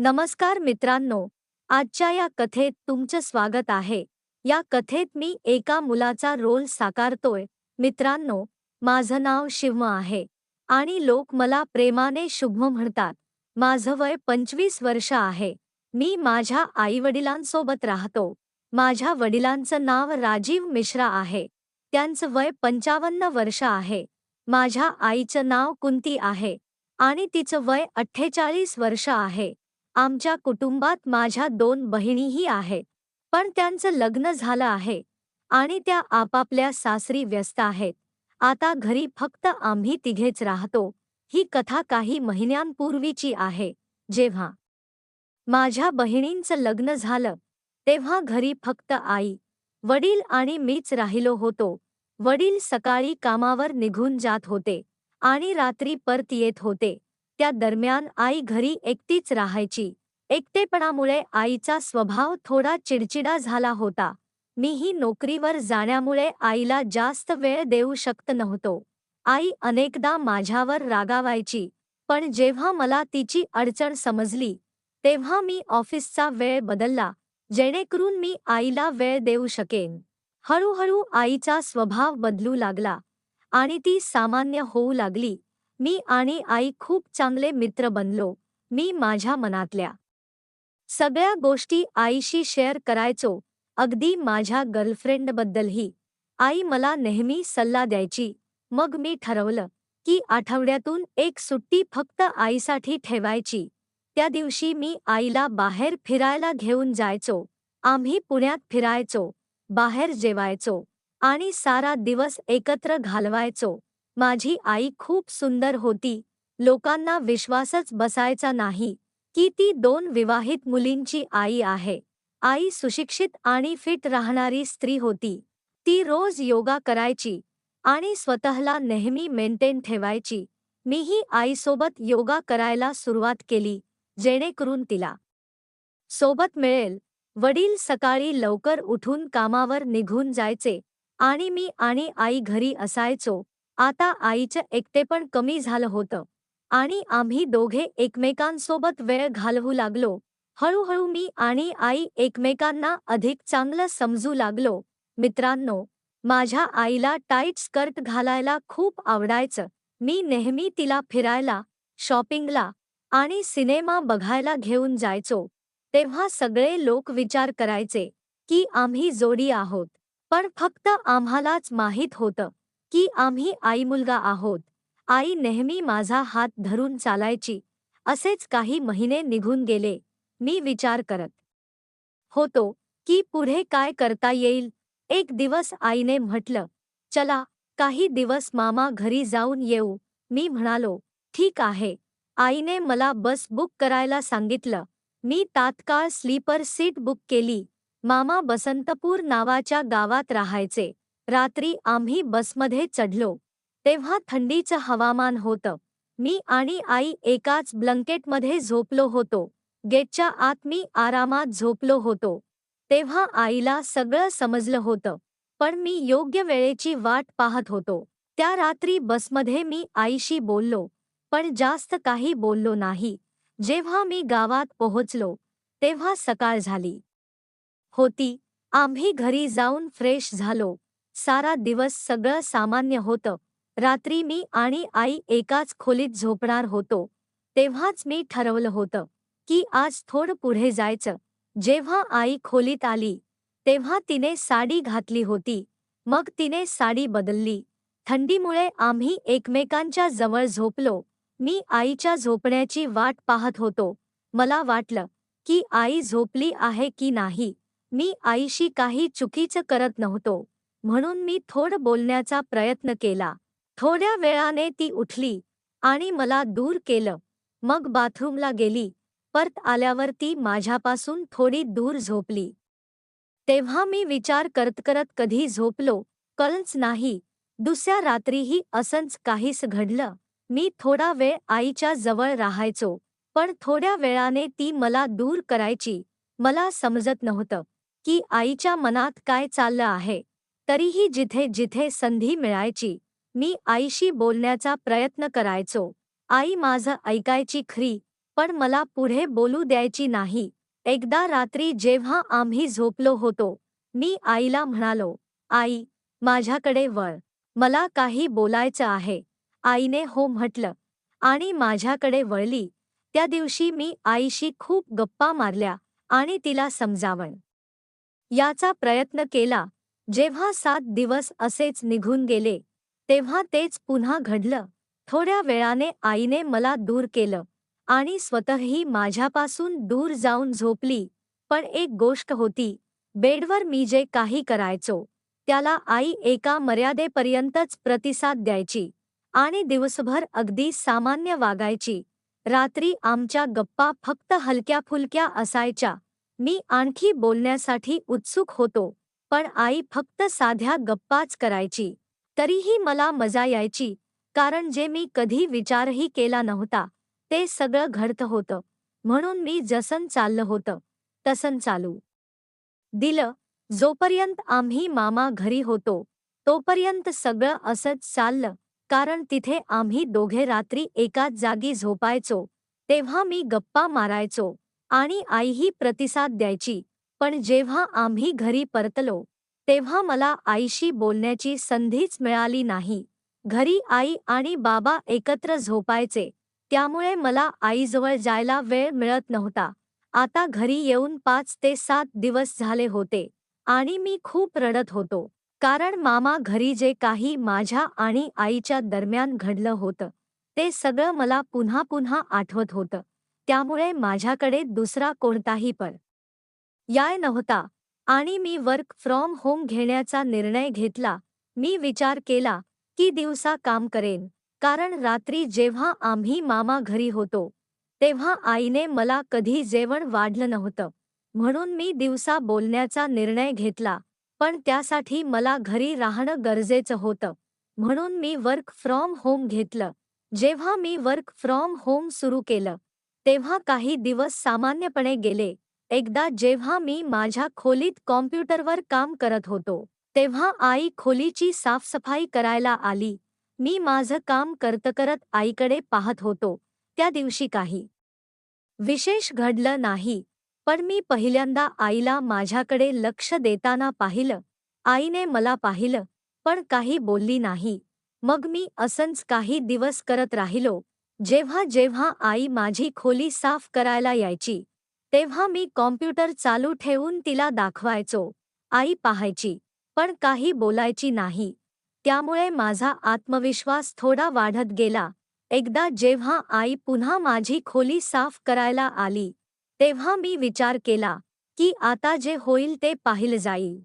नमस्कार मित्रांनो आजच्या या कथेत तुमचं स्वागत आहे. या कथेत मी एका मुलाचा रोल साकारतोय. मित्रांनो माझं नाव शिवम आहे आणि लोक मला प्रेमाने शुभम म्हणतात. माझं वय पंचवीस वर्ष आहे. मी माझ्या आईवडिलांसोबत राहतो. माझ्या वडिलांचं नाव राजीव मिश्रा आहे. त्यांचं वय पंचावन्न वर्ष आहे. माझ्या आईचं नाव कुंती आहे आणि तिचं वय अठ्ठेचाळीस वर्ष आहे. आमच्या कुटुंबात माझ्या दोन बहिणीही आहेत. पण त्यांचं लग्न झालं आहे. आणि त्या आपापल्या सासरी व्यस्त आहेत. आता घरी फक्त आम्ही तिघेच राहतो. ही कथा काही महिन्यांपूर्वीची आहे. जेव्हा माझ्या बहिणींचं लग्न झालं तेव्हा घरी फक्त आई वडील आणि मीच राहिलो होतो. वडील सकाळी कामावर निघून जात होते आणि रात्री परत येत होते. त्या दरम्यान आई घरी एकटीच राहायची. एकटेपणामुळे आईचा स्वभाव थोडा चिडचिडा झाला होता. मीही नोकरीवर जाण्यामुळे आईला जास्त वेळ देऊ शकत नव्हतो. आई अनेकदा माझ्यावर रागावायची पण जेव्हा मला तिची अडचण समजली तेव्हा मी ऑफिसचा वेळ बदलला जेणेकरून मी आईला वेळ देऊ शकेन. हळूहळू आईचा स्वभाव बदलू लागला आणि ती सामान्य होऊ लागली. मी आणि आई खूप चांगले मित्र बनलो मी माझ्या मनातल्या सगळ्या गोष्टी आईशी शेअर करायचो अगदी माझ्या गर्लफ्रेंडबद्दलही. आई मला नेहमी सल्ला द्यायची मग मी ठरवलं की आठवड्यातून एक सुट्टी फक्त आईसाठी ठेवायची. त्या दिवशी मी आईला बाहेर फिरायला घेऊन जायचो आम्ही पुण्यात फिरायचो बाहेर जेवायचो आणि सारा दिवस एकत्र घालवायचो. माझी आई खूप सुंदर होती. लोकांना विश्वासच बसायचा नाही की ती दोन विवाहित मुलींची आई आहे. आई सुशिक्षित आणि फिट राहणारी स्त्री होती. ती रोज योगा करायची आणि स्वतःला नेहमी मेंटेन ठेवायची. मीही आईसोबत योगा करायला सुरुवात केली जेणेकरून तिला सोबत मिळेल. वडील सकाळी लवकर उठून कामावर निघून जायचे आणि मी आणि आई घरी असायचो. आता आईचं एकटेपण कमी झालं होतं. आणि आम्ही दोघे एकमेकांसोबत वेळ घालवू लागलो. हळूहळू मी आणि आई एकमेकांना अधिक चांगलं समजू लागलो. मित्रांनो माझ्या आईला टाईट स्कर्ट घालायला खूप आवडायचं. मी नेहमी तिला फिरायला शॉपिंगला आणि सिनेमा बघायला घेऊन जायचो. तेव्हा सगळे लोक विचार करायचे की आम्ही जोडी आहोत. पण फक्त आम्हालाच माहीत होतं. की आम्ही आई मुलगा आहोत. आई नेहमी माझा हात धरून चालायची. असेच काही महिने निघून गेले. मी विचार करत होतो की पुढे काय करता येईल. एक दिवस आईने म्हटलं चला काही दिवस मामा घरी जाऊन येऊ. मी म्हणालो ठीक आहे. आईने मला बस बुक करायला सांगितलं. मी तात्काळ स्लीपर सीट बुक केली. मामा बसंतपूर नावाच्या गावात राहायचे. रात्री आम्ही बसमध्ये चढलो. तेव्हा थंडीचं हवामान होतं. मी आणि आई एकाच ब्लंकेटमध्ये झोपलो होतो. गेटच्या आत मी आरामात झोपलो होतो. तेव्हा आईला सगळं समजलं होतं. पण मी योग्य वेळेची वाट पाहत होतो. त्या रात्री बसमध्ये मी आईशी बोललो. पण जास्त काही बोललो नाही. जेव्हा मी गावात पोहोचलो तेव्हा सकाळ झाली. होती. आम्ही घरी जाऊन फ्रेश झालो. सारा दिवस सगळं सामान्य होतं. रात्री मी आणि आई एकाच खोलीत झोपणार होतो. तेव्हाच मी ठरवलं होतं की आज थोडं पुढे जायचं. जेव्हा आई खोलीत आली तेव्हा तिने साडी घातली होती. मग तिने साडी बदलली. थंडीमुळे आम्ही एकमेकांच्या जवळ झोपलो. मी आईच्या झोपण्याची वाट पाहत होतो. मला वाटलं की आई झोपली आहे की नाही. मी आईशी काही चुकीचं करत नव्हतो. म्हणून मी थोड बोलण्याचा प्रयत्न केला. थोड्या वेळाने ती उठली आणि मला दूर केलं. मग बाथरूमला गेली. परत आल्यावर ती माझ्यापासून थोडी दूर झोपली. तेव्हा मी विचार करत करत कधी झोपलो कळंच नाही. दुसऱ्या रात्रीही असंच काहीच घडलं. मी थोडा वेळ आईच्या जवळ राहायचो पण थोड्या वेळाने ती मला दूर करायची. मला समजत नव्हतं की आईच्या मनात काय चाललं आहे. तरीही जिथे जिथे संधी मिळायची मी आईशी बोलण्याचा प्रयत्न करायचो. आई माझं ऐकायची खरी पण मला पुढे बोलू द्यायची नाही. एकदा रात्री जेव्हा आम्ही झोपलो होतो मी आईला म्हणालो आई माझ्याकडे वळ. मला काही बोलायचं आहे. आईने हो म्हटलं आणि माझ्याकडे वळली. त्या दिवशी मी आईशी खूप गप्पा मारल्या आणि तिला समजावण. याचा प्रयत्न केला जेव्हा सात दिवस असेच निघून गेले तेव्हा तेच पुन्हा घडलं. थोड्या वेळाने आईने मला दूर केलं आणि स्वतःही माझ्यापासून दूर जाऊन झोपली. पण एक गोष्ट होती बेडवर मी जे काही करायचो त्याला आई एका मर्यादेपर्यंतच प्रतिसाद द्यायची आणि दिवसभर अगदी सामान्य वागायची. रात्री आमच्या गप्पा फक्त हलक्या फुलक्या असायच्या. मी आणखी बोलण्यासाठी उत्सुक होतो. पण आई फक्त साध्या गप्पाच करायची. तरीही मला मजा यायची कारण जे मी कधी विचारही केला नव्हता ते सगळं घडतं होतं. म्हणून मी जसन चाललं होतं तसन चालू. दिलं जोपर्यंत आम्ही मामा घरी होतो तोपर्यंत सगळं असंच चाललं कारण तिथे आम्ही दोघे रात्री एकाच जागी झोपायचो तेव्हा मी गप्पा मारायचो आणि आईही प्रतिसाद द्यायची. पण जेव्हा आम्ही घरी परतलो तेव्हा मला आईशी बोलण्याची संधीच मिळाली नाही. घरी आई आणि बाबा एकत्र झोपायचे त्यामुळे मला आईजवळ जायला वेळ मिळत नव्हता. आता घरी येऊन पाच ते सात दिवस झाले होते आणि मी खूप रडत होतो कारण मामा घरी जे काही माझ्या आणि आईच्या दरम्यान घडलं होतं ते सगळं मला पुन्हा पुन्हा आठवत होतं. त्यामुळे माझ्याकडे दुसरा कोणताही पर याय नव्हता. आणि मी वर्क फ्रॉम होम घेण्याचा निर्णय घेतला. मी विचार केला की दिवसा काम करेन. कारण रात्री जेव्हा आम्ही मामा घरी होतो तेव्हा आईने मला कधी जेवण वाढलं नव्हतं. म्हणून मी दिवसा बोलण्याचा निर्णय घेतला. पण त्यासाठी मला घरी राहणं गरजेचं होतं. म्हणून मी वर्क फ्रॉम होम घेतलं. जेव्हा मी वर्क फ्रॉम होम सुरू केलं तेव्हा काही दिवस सामान्यपणे गेले. एकदा जेव्हा मी माझ्या खोलीत कॉम्प्युटरवर काम करत होतो तेव्हा आई खोलीची साफसफाई करायला आली. मी माझं काम करत करत आईकडे पाहत होतो. त्या दिवशी काही विशेष घडलं नाही पण मी पहिल्यांदा आईला माझ्याकडे लक्ष देताना पाहिलं. आईने मला पाहिलं पण काही बोलली नाही. मग मी असंच काही दिवस करत राहिलो. जेव्हा जेव्हा आई माझी खोली साफ करायला यायची तेव्हा मी कॉम्प्युटर चालू ठेवून तिला दाखवायचो. आई पाहायची पण काही बोलायची नाही. त्यामुळे माझा आत्मविश्वास थोडा वाढत गेला. एकदा जेव्हा आई पुन्हा माझी खोली साफ करायला आली तेव्हा मी विचार केला की आता जे होईल ते पाहिलं जाईल.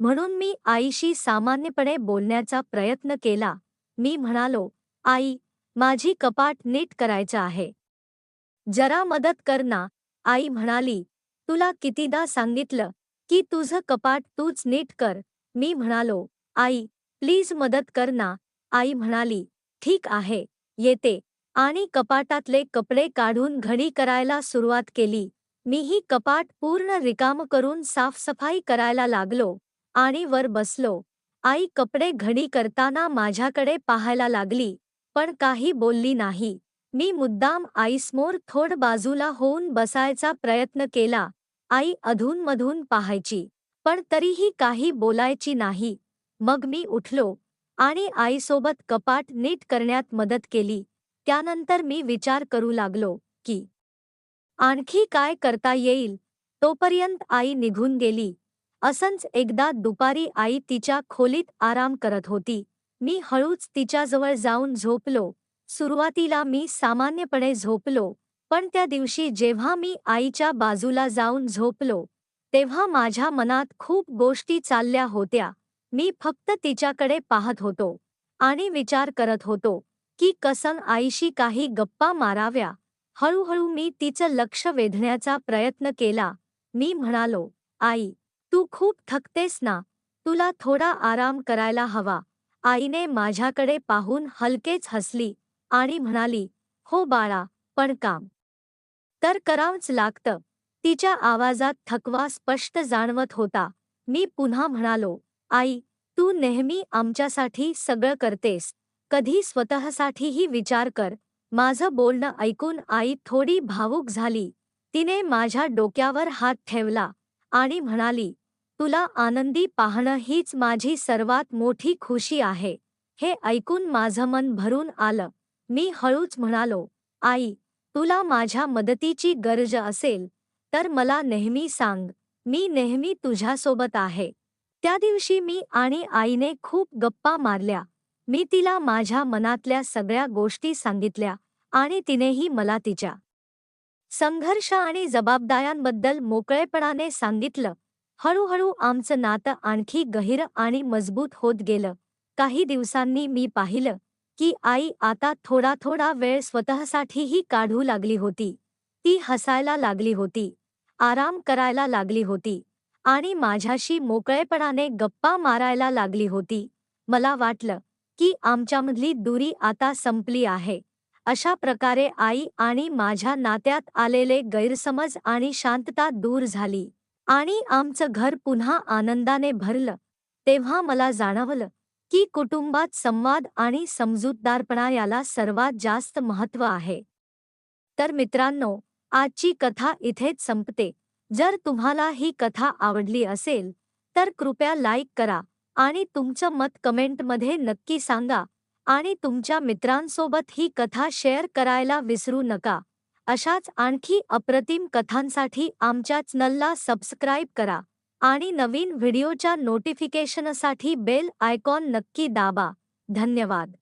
म्हणून मी आईशी सामान्यपणे बोलण्याचा प्रयत्न केला. मी म्हणालो आई माझी कपाट नीट करायचं आहे. जरा मदत कर ना. आई म्हणाली तुला कितीदा सांगितलं की तुझं कपाट तूच नीट कर. मी म्हणालो आई प्लीज मदत कर ना. आई म्हणाली ठीक आहे येते. आणि कपाटातले कपडे काढून घडी करायला सुरुवात केली. मीही कपाट पूर्ण रिकाम करून साफसफाई करायला लागलो आणि वर बसलो. आई कपडे घडी करताना माझ्याकडे पाहायला लागली पण काही बोलली नाही. मी मुद्दाम आईसमोर थोड बाजूला होऊन बसायचा प्रयत्न केला. आई अधूनमधून पाहायची पण तरीही काही बोलायची नाही. मग मी उठलो आणि आईसोबत कपाट नीट करण्यात मदत केली. त्यानंतर मी विचार करू लागलो की आणखी काय करता येईल? तोपर्यंत आई निघून गेली. असंच एकदा दुपारी आई तिच्या खोलीत आराम करत होती. मी हळूच तिच्याजवळ जाऊन झोपलो. सुरुवातीला मी सामान्यपणे झोपलो पण त्या दिवशी जेव्हा मी आईच्या बाजूला जाऊन झोपलो तेव्हा माझ्या मनात खूप गोष्टी चालल्या होत्या. मी फक्त तिच्याकडे पाहत होतो आणि विचार करत होतो की कसं आईशी काही गप्पा माराव्या. हळूहळू मी तिचं लक्ष वेधण्याचा प्रयत्न केला. मी म्हणालो आई तू खूप थकतेस ना. तुला थोडा आराम करायला हवा. आईने माझ्याकडे पाहून हलकेच हसली. आणि म्हणाली हो बाळा पण काम. तर करावंच लागतं. तिच्या आवाजात थकवा स्पष्ट जाणवत होता. मी पुन्हा म्हणालो आई तू नेहमी आमच्यासाठी सगळं करतेस. कधी स्वतःसाठीही विचार कर. माझं बोलणं ऐकून आई थोडी भावूक झाली. तिने माझ्या डोक्यावर हात ठेवला आणि म्हणाली तुला आनंदी पाहणं हीच माझी सर्वात मोठी खुशी आहे. हे ऐकून माझं मन भरून आलं. मी हळूच म्हणालो आई तुला माझ्या मदतीची गरज असेल तर मला नेहमी सांग मी नेहमी तुझ्यासोबत आहे. त्या दिवशी मी आणि आईने खूप गप्पा मारल्या. मी तिला माझ्या मनातल्या सगळ्या गोष्टी सांगितल्या आणि तिनेही मला तिच्या संघर्ष आणि जबाबदाऱ्यांबद्दल मोकळेपणाने सांगितलं. हळूहळू आमचं नातं आणखी गहिर आणि मजबूत होत गेलं. काही दिवसांनी मी पाहिलं की आई आता थोडा थोडा वेळ स्वतःसाठीही काढू लागली होती. ती हसायला लागली होती. आराम करायला लागली होती. आणि माझ्याशी मोकळेपणाने गप्पा मारायला लागली होती. मला वाटलं की आमच्यामधली दुरी आता संपली आहे. अशा प्रकारे आई आणि माझ्या नात्यात आलेले गैरसमज आणि शांतता दूर झाली. आणि आमचं घर पुन्हा आनंदाने भरलं. तेव्हा मला जाणवलं की कुटुंबात संवाद आणि समजूतदारपणा याला सर्वात जास्त महत्त्व आहे. तर मित्रांनो आजची कथा इथेच संपते. जर तुम्हाला ही कथा आवडली असेल तर कृपया लाईक करा आणि तुमचं मत कमेंटमध्ये नक्की सांगा आणि तुमच्या मित्रांसोबत ही कथा शेअर करायला विसरू नका. अशाच आणखी अप्रतिम कथांसाठी आमच्या चॅनलला सबस्क्राईब करा. आणि नवीन व्हिडिओच्या नोटिफिकेशनसाठी बेल आयकॉन नक्की दाबा. धन्यवाद.